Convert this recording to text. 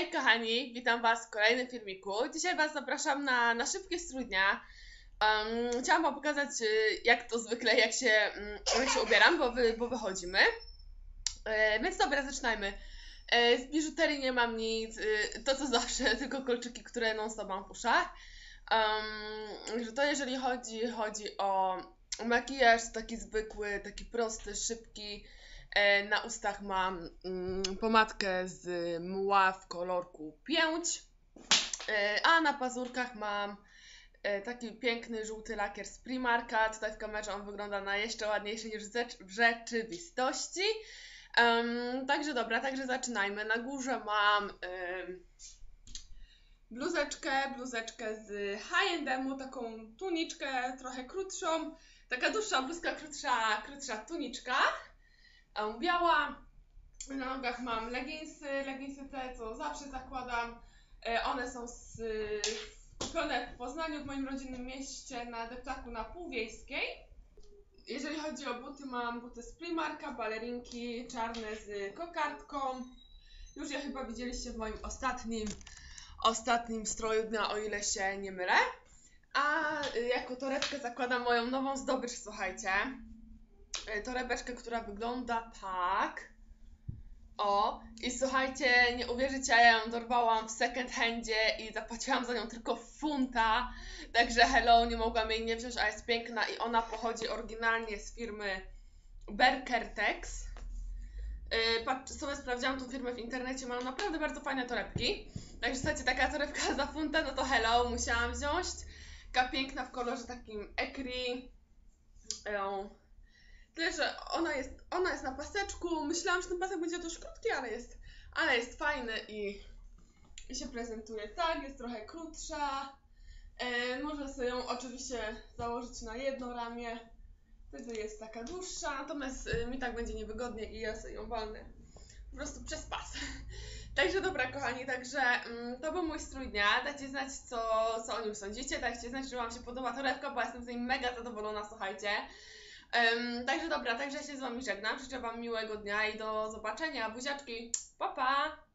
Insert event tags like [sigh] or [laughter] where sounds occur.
Hej kochani, witam Was w kolejnym filmiku. Dzisiaj Was zapraszam na, na szybkie strój dnia. Um, chciałam Wam pokazać, y, jak to zwykle, jak się, mm, jak się ubieram, bo, wy, bo wychodzimy. E, więc dobra, zaczynajmy. E, z biżuterii nie mam nic, y, to co zawsze, [laughs] tylko kolczyki, które non stop mam w uszach. Um, że to jeżeli chodzi, chodzi o makijaż taki zwykły, taki prosty, szybki. E, na ustach mam mm, pomadkę z mła w kolorku 5, e, a na pazurkach mam e, taki piękny żółty lakier z Primarka. Tutaj w kamerze on wygląda na jeszcze ładniejszy niż w rzecz- w rzeczywistości. Także dobra, także zaczynajmy. Na górze mam bluzeczkę, bluzeczkę z H&M, taką tuniczkę trochę krótszą. Taka dłuższa bluzka, krótsza, krótsza tuniczka. Biała. Na nogach mam leginsy, leginsy te, co zawsze zakładam. E, One są z, kupione w Poznaniu, w moim rodzinnym mieście, na deptaku na Półwiejskiej. Jeżeli chodzi o buty, mam buty z Primarka, balerinki czarne z kokardką. Już je chyba widzieliście w moim ostatnim, ostatnim stroju dnia, o ile się nie mylę. A y, jako torebkę zakładam moją nową zdobycz, słuchajcie. Y, Torebeczkę, która wygląda tak. O, i słuchajcie, nie uwierzycie, ja ją dorwałam w second handzie i zapłaciłam za nią tylko funta. Także hello, nie mogłam jej nie wziąć, a jest piękna i ona pochodzi oryginalnie z firmy Berkertex. Yy, patrz, sobie sprawdziłam tą firmę w internecie, mają naprawdę bardzo fajne torebki. Także słuchajcie, taka torebka za funta, no to hello, musiałam wziąć. Taka piękna w kolorze takim ecri. Ją. Tyle, że ona jest, ona jest na paseczku. Myślałam, że ten pasek będzie dość krótki, ale jest, ale jest fajny i, i się prezentuje tak. Jest trochę krótsza. E, można sobie ją oczywiście założyć na jedno ramię. Wtedy jest taka dłuższa, natomiast e, mi tak będzie niewygodnie i ja sobie ją walnę po prostu przez pas. [laughs] Także dobra, kochani, także mm, to był mój strój dnia. Dajcie znać, co, co o nim sądzicie. Dajcie znać, czy Wam się podoba torebka, bo jestem z niej mega zadowolona, słuchajcie. Em, także dobra, także się z Wami żegnam. Życzę Wam miłego dnia i do zobaczenia. Buziaczki, pa pa!